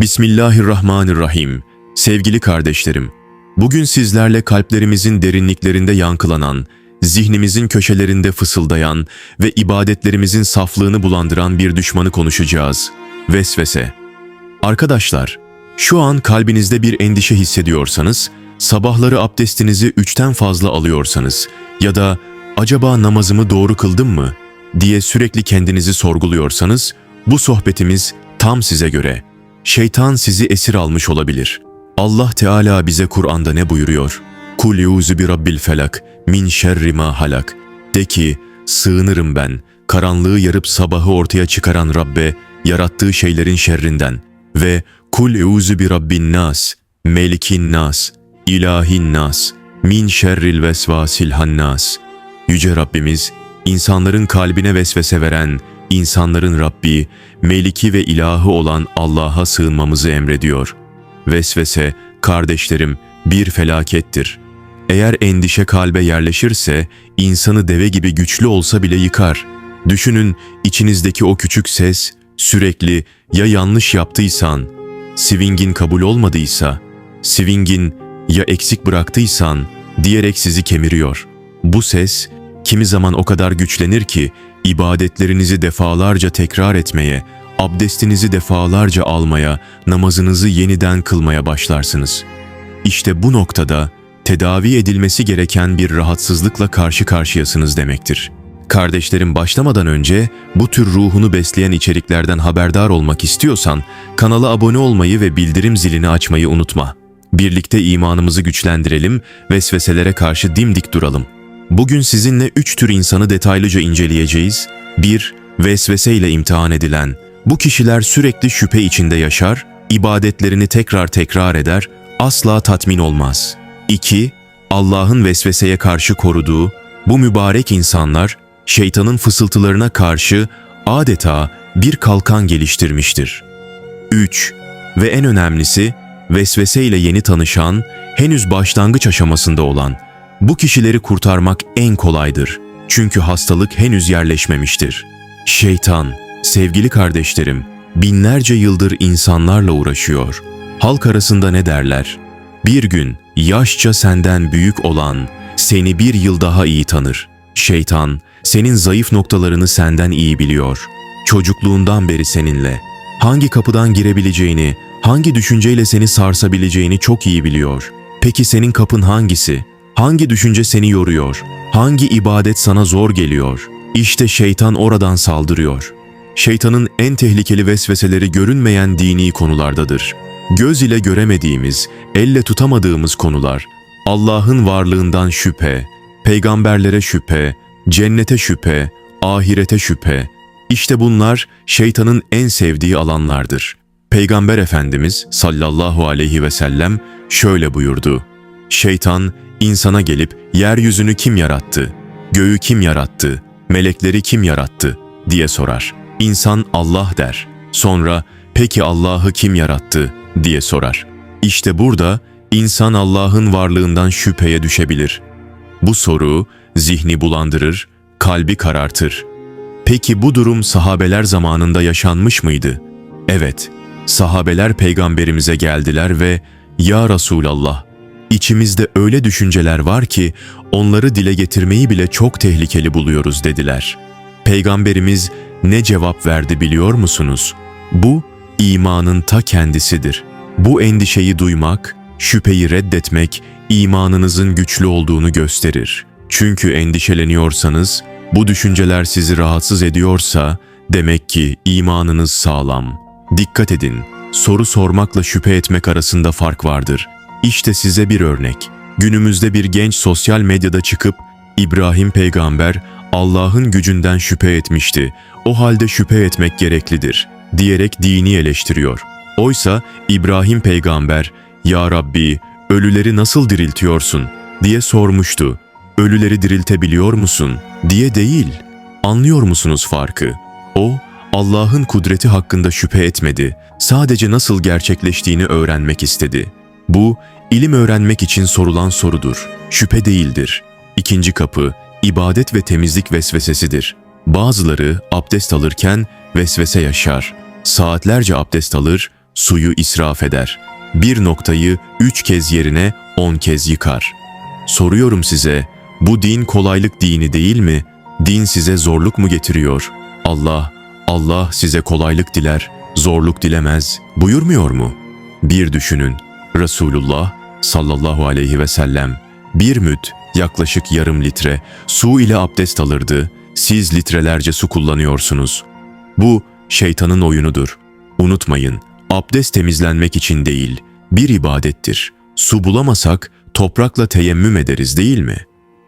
Bismillahirrahmanirrahim. Sevgili kardeşlerim, bugün sizlerle kalplerimizin derinliklerinde yankılanan, zihnimizin köşelerinde fısıldayan ve ibadetlerimizin saflığını bulandıran bir düşmanı konuşacağız. Vesvese. Arkadaşlar, şu an kalbinizde bir endişe hissediyorsanız, sabahları abdestinizi üçten fazla alıyorsanız ya da acaba namazımı doğru kıldım mı diye sürekli kendinizi sorguluyorsanız, bu sohbetimiz tam size göre. Şeytan sizi esir almış olabilir. Allah Teala bize Kur'an'da ne buyuruyor? Kul yuzu bi rabbil felak min şerri ma halak. De ki, sığınırım ben, karanlığı yarıp sabahı ortaya çıkaran Rabbe, yarattığı şeylerin şerrinden. Ve kul yuzu bi rabbin nas, melikin nas, ilahin nas, min şerril vesvasil hannas. Yüce Rabbimiz, insanların kalbine vesvese veren, insanların Rabbi, Meliki ve ilahı olan Allah'a sığınmamızı emrediyor. Vesvese, kardeşlerim, bir felakettir. Eğer endişe kalbe yerleşirse, insanı deve gibi güçlü olsa bile yıkar. Düşünün, içinizdeki o küçük ses, sürekli ya yanlış yaptıysan, swingin kabul olmadıysa, swingin ya eksik bıraktıysan diyerek sizi kemiriyor. Bu ses kimi zaman o kadar güçlenir ki ibadetlerinizi defalarca tekrar etmeye, abdestinizi defalarca almaya, namazınızı yeniden kılmaya başlarsınız. İşte bu noktada tedavi edilmesi gereken bir rahatsızlıkla karşı karşıyasınız demektir. Kardeşlerim başlamadan önce bu tür ruhunu besleyen içeriklerden haberdar olmak istiyorsan kanala abone olmayı ve bildirim zilini açmayı unutma. Birlikte imanımızı güçlendirelim, vesveselere karşı dimdik duralım. Bugün sizinle üç tür insanı detaylıca inceleyeceğiz. 1. Vesvese ile imtihan edilen. Bu kişiler sürekli şüphe içinde yaşar, ibadetlerini tekrar tekrar eder, asla tatmin olmaz. 2. Allah'ın vesveseye karşı koruduğu, bu mübarek insanlar, şeytanın fısıltılarına karşı adeta bir kalkan geliştirmiştir. 3. Ve en önemlisi, vesvese ile yeni tanışan, henüz başlangıç aşamasında olan, bu kişileri kurtarmak en kolaydır. Çünkü hastalık henüz yerleşmemiştir. Şeytan, sevgili kardeşlerim, binlerce yıldır insanlarla uğraşıyor. Halk arasında ne derler? Bir gün yaşça senden büyük olan seni bir yıl daha iyi tanır. Şeytan, senin zayıf noktalarını senden iyi biliyor. Çocukluğundan beri seninle. Hangi kapıdan girebileceğini, hangi düşünceyle seni sarsabileceğini çok iyi biliyor. Peki senin kapın hangisi? Hangi düşünce seni yoruyor? Hangi ibadet sana zor geliyor? İşte şeytan oradan saldırıyor. Şeytanın en tehlikeli vesveseleri görünmeyen dini konulardadır. Göz ile göremediğimiz, elle tutamadığımız konular, Allah'ın varlığından şüphe, peygamberlere şüphe, cennete şüphe, ahirete şüphe. İşte bunlar şeytanın en sevdiği alanlardır. Peygamber Efendimiz sallallahu aleyhi ve sellem şöyle buyurdu. Şeytan insana gelip yeryüzünü kim yarattı, göğü kim yarattı, melekleri kim yarattı diye sorar. İnsan Allah der. Sonra peki Allah'ı kim yarattı diye sorar. İşte burada insan Allah'ın varlığından şüpheye düşebilir. Bu soru zihni bulandırır, kalbi karartır. Peki bu durum sahabeler zamanında yaşanmış mıydı? Evet, sahabeler peygamberimize geldiler ve ''Ya Resulallah, İçimizde öyle düşünceler var ki onları dile getirmeyi bile çok tehlikeli buluyoruz dediler. Peygamberimiz ne cevap verdi biliyor musunuz? Bu imanın ta kendisidir. Bu endişeyi duymak, şüpheyi reddetmek imanınızın güçlü olduğunu gösterir. Çünkü endişeleniyorsanız, bu düşünceler sizi rahatsız ediyorsa demek ki imanınız sağlam. Dikkat edin, soru sormakla şüphe etmek arasında fark vardır. İşte size bir örnek. Günümüzde bir genç sosyal medyada çıkıp İbrahim peygamber Allah'ın gücünden şüphe etmişti. O halde şüphe etmek gereklidir diyerek dini eleştiriyor. Oysa İbrahim peygamber "Ya Rabbi, ölüleri nasıl diriltiyorsun?" diye sormuştu. "Ölüleri diriltebiliyor musun?" diye değil. Anlıyor musunuz farkı? O Allah'ın kudreti hakkında şüphe etmedi. Sadece nasıl gerçekleştiğini öğrenmek istedi. Bu, ilim öğrenmek için sorulan sorudur, şüphe değildir. İkinci kapı, ibadet ve temizlik vesvesesidir. Bazıları abdest alırken vesvese yaşar. Saatlerce abdest alır, suyu israf eder. Bir noktayı üç kez yerine on kez yıkar. Soruyorum size, bu din kolaylık dini değil mi? Din size zorluk mu getiriyor? Allah, Allah size kolaylık diler, zorluk dilemez buyurmuyor mu? Bir düşünün, Resulullah sallallahu aleyhi ve sellem bir müt yaklaşık yarım litre su ile abdest alırdı. Siz litrelerce su kullanıyorsunuz. Bu şeytanın oyunudur. Unutmayın, abdest temizlenmek için değil, bir ibadettir. Su bulamasak toprakla teyemmüm ederiz değil mi?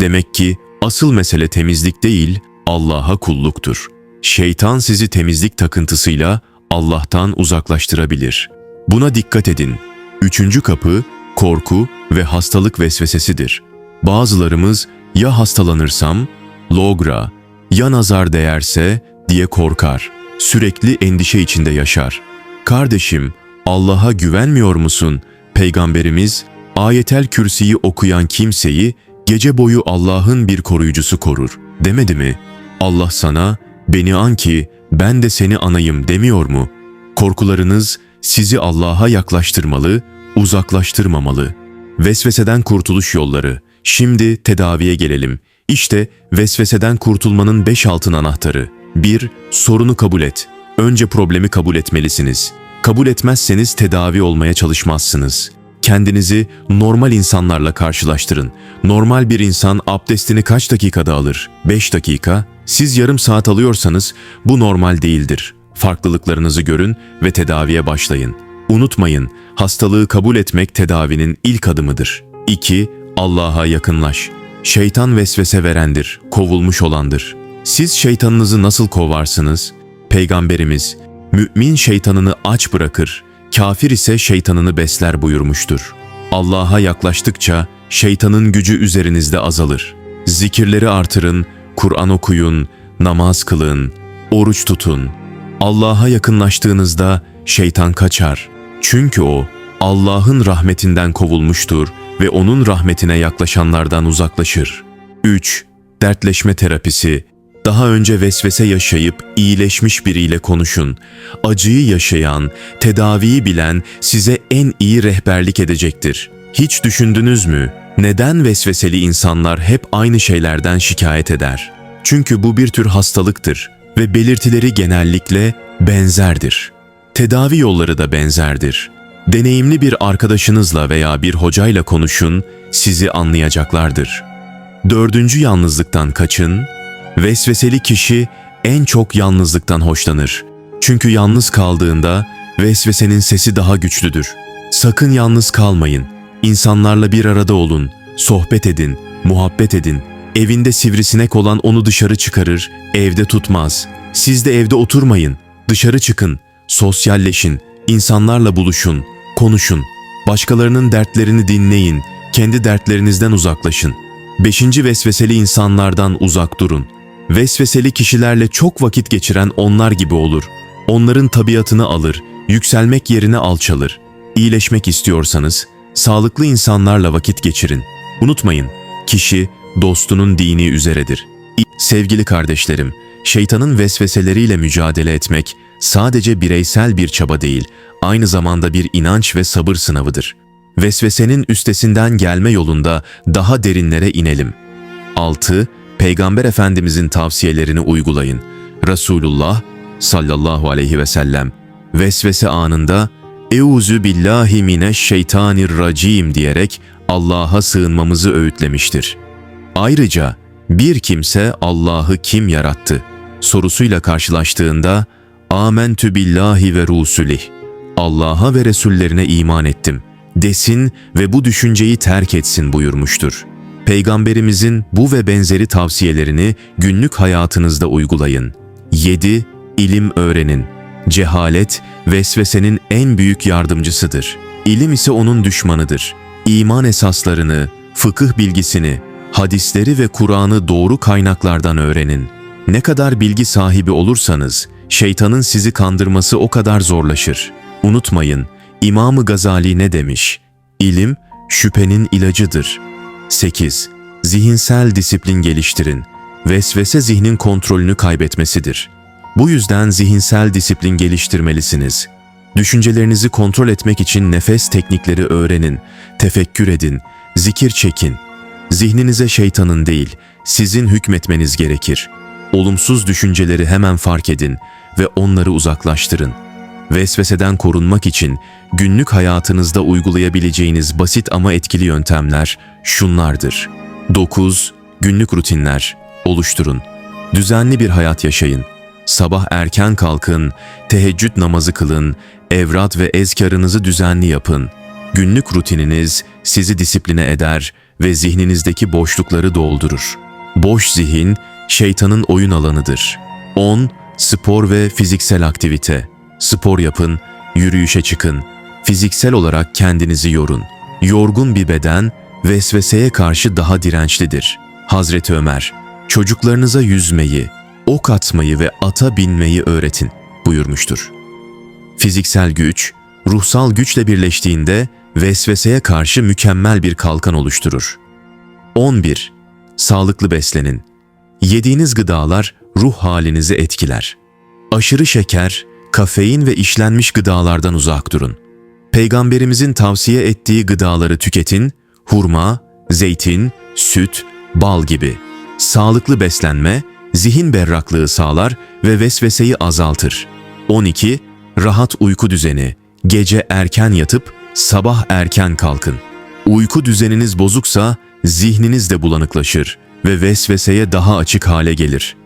Demek ki asıl mesele temizlik değil, Allah'a kulluktur. Şeytan sizi temizlik takıntısıyla Allah'tan uzaklaştırabilir. Buna dikkat edin. Üçüncü kapı korku ve hastalık vesvesesidir. Bazılarımız ya hastalanırsam, logra, ya nazar değerse diye korkar. Sürekli endişe içinde yaşar. Kardeşim, Allah'a güvenmiyor musun? Peygamberimiz, ayetel kürsiyi okuyan kimseyi gece boyu Allah'ın bir koruyucusu korur demedi mi? Allah sana, beni an ki ben de seni anayım demiyor mu? Korkularınız sizi Allah'a yaklaştırmalı, uzaklaştırmamalı. Vesveseden kurtuluş yolları. Şimdi tedaviye gelelim. İşte vesveseden kurtulmanın beş altın anahtarı. 1. Sorunu kabul et. Önce problemi kabul etmelisiniz. Kabul etmezseniz tedavi olmaya çalışmazsınız. Kendinizi normal insanlarla karşılaştırın. Normal bir insan abdestini kaç dakikada alır? 5 dakika. Siz yarım saat alıyorsanız bu normal değildir. Farklılıklarınızı görün ve tedaviye başlayın. Unutmayın, hastalığı kabul etmek tedavinin ilk adımıdır. 2. Allah'a yakınlaş. Şeytan vesvese verendir, kovulmuş olandır. Siz şeytanınızı nasıl kovarsınız? Peygamberimiz, mümin şeytanını aç bırakır, kafir ise şeytanını besler buyurmuştur. Allah'a yaklaştıkça şeytanın gücü üzerinizde azalır. Zikirleri artırın, Kur'an okuyun, namaz kılın, oruç tutun. Allah'a yakınlaştığınızda şeytan kaçar. Çünkü o Allah'ın rahmetinden kovulmuştur ve onun rahmetine yaklaşanlardan uzaklaşır. 3. Dertleşme terapisi. Daha önce vesvese yaşayıp iyileşmiş biriyle konuşun. Acıyı yaşayan, tedaviyi bilen size en iyi rehberlik edecektir. Hiç düşündünüz mü? Neden vesveseli insanlar hep aynı şeylerden şikayet eder? Çünkü bu bir tür hastalıktır ve belirtileri genellikle benzerdir. Tedavi yolları da benzerdir. Deneyimli bir arkadaşınızla veya bir hocayla konuşun, sizi anlayacaklardır. Dördüncü yalnızlıktan kaçın. Vesveseli kişi en çok yalnızlıktan hoşlanır. Çünkü yalnız kaldığında vesvesenin sesi daha güçlüdür. Sakın yalnız kalmayın. İnsanlarla bir arada olun, sohbet edin, muhabbet edin. Evinde sivrisinek olan onu dışarı çıkarır, evde tutmaz. Siz de evde oturmayın, dışarı çıkın, sosyalleşin, insanlarla buluşun, konuşun. Başkalarının dertlerini dinleyin, kendi dertlerinizden uzaklaşın. Beşinci vesveseli insanlardan uzak durun. Vesveseli kişilerle çok vakit geçiren onlar gibi olur. Onların tabiatını alır, yükselmek yerine alçalır. İyileşmek istiyorsanız, sağlıklı insanlarla vakit geçirin. Unutmayın, kişi dostunun dini üzeredir. Sevgili kardeşlerim, şeytanın vesveseleriyle mücadele etmek sadece bireysel bir çaba değil, aynı zamanda bir inanç ve sabır sınavıdır. Vesvesenin üstesinden gelme yolunda daha derinlere inelim. 6. Peygamber Efendimizin tavsiyelerini uygulayın. Resulullah sallallahu aleyhi ve sellem vesvese anında Euzu billahi mineşşeytanirracim diyerek Allah'a sığınmamızı öğütlemiştir. Ayrıca bir kimse Allah'ı kim yarattı sorusuyla karşılaştığında Amentü billahi ve rusulih Allah'a ve Resullerine iman ettim desin ve bu düşünceyi terk etsin buyurmuştur. Peygamberimizin bu ve benzeri tavsiyelerini günlük hayatınızda uygulayın. 7. İlim öğrenin. Cehalet, vesvesenin en büyük yardımcısıdır. İlim ise onun düşmanıdır. İman esaslarını, fıkıh bilgisini, hadisleri ve Kur'an'ı doğru kaynaklardan öğrenin. Ne kadar bilgi sahibi olursanız, şeytanın sizi kandırması o kadar zorlaşır. Unutmayın, İmam-ı Gazali ne demiş? İlim, şüphenin ilacıdır. 8. Zihinsel disiplin geliştirin. Vesvese zihnin kontrolünü kaybetmesidir. Bu yüzden zihinsel disiplin geliştirmelisiniz. Düşüncelerinizi kontrol etmek için nefes teknikleri öğrenin, tefekkür edin, zikir çekin. Zihninize şeytanın değil, sizin hükmetmeniz gerekir. Olumsuz düşünceleri hemen fark edin ve onları uzaklaştırın. Vesveseden korunmak için günlük hayatınızda uygulayabileceğiniz basit ama etkili yöntemler şunlardır. 9. Günlük rutinler oluşturun. Düzenli bir hayat yaşayın. Sabah erken kalkın, teheccüd namazı kılın, evrat ve ezkarınızı düzenli yapın. Günlük rutininiz sizi disipline eder ve zihninizdeki boşlukları doldurur. Boş zihin, şeytanın oyun alanıdır. 10. Spor ve fiziksel aktivite. Spor yapın, yürüyüşe çıkın. Fiziksel olarak kendinizi yorun. Yorgun bir beden, vesveseye karşı daha dirençlidir. Hazreti Ömer, çocuklarınıza yüzmeyi, ok atmayı ve ata binmeyi öğretin buyurmuştur. Fiziksel güç, ruhsal güçle birleştiğinde vesveseye karşı mükemmel bir kalkan oluşturur. 11. Sağlıklı beslenin. Yediğiniz gıdalar ruh halinizi etkiler. Aşırı şeker, kafein ve işlenmiş gıdalardan uzak durun. Peygamberimizin tavsiye ettiği gıdaları tüketin, hurma, zeytin, süt, bal gibi. Sağlıklı beslenme, zihin berraklığı sağlar ve vesveseyi azaltır. 12. Rahat uyku düzeni. Gece erken yatıp sabah erken kalkın. Uyku düzeniniz bozuksa zihniniz de bulanıklaşır ve vesveseye daha açık hale gelir.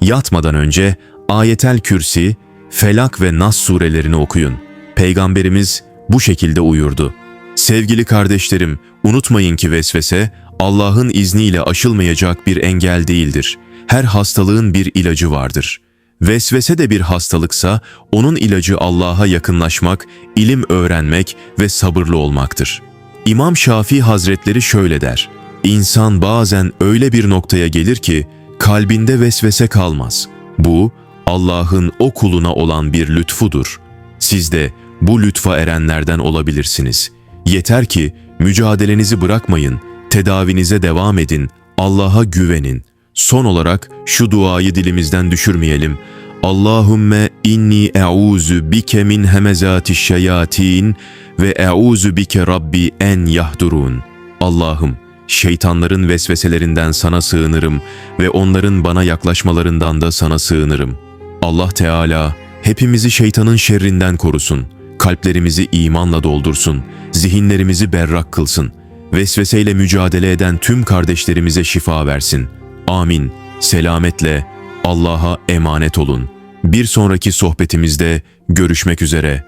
Yatmadan önce Ayetel Kürsi, Felak ve Nas surelerini okuyun. Peygamberimiz bu şekilde uyurdu. Sevgili kardeşlerim, unutmayın ki vesvese Allah'ın izniyle aşılmayacak bir engel değildir. Her hastalığın bir ilacı vardır. Vesvese de bir hastalıksa onun ilacı Allah'a yakınlaşmak, ilim öğrenmek ve sabırlı olmaktır. İmam Şafii Hazretleri şöyle der: İnsan bazen öyle bir noktaya gelir ki kalbinde vesvese kalmaz. Bu Allah'ın o kuluna olan bir lütfudur. Siz de bu lütfa erenlerden olabilirsiniz. Yeter ki mücadelenizi bırakmayın, tedavinize devam edin, Allah'a güvenin. Son olarak şu duayı dilimizden düşürmeyelim. Allahümme inni e'uzu bike min hemezati şeyatin ve e'uzu bike rabbi en yahdurun. Allah'ım şeytanların vesveselerinden sana sığınırım ve onların bana yaklaşmalarından da sana sığınırım. Allah Teala hepimizi şeytanın şerrinden korusun. Kalplerimizi imanla doldursun. Zihinlerimizi berrak kılsın. Vesveseyle mücadele eden tüm kardeşlerimize şifa versin. Amin. Selametle Allah'a emanet olun. Bir sonraki sohbetimizde görüşmek üzere.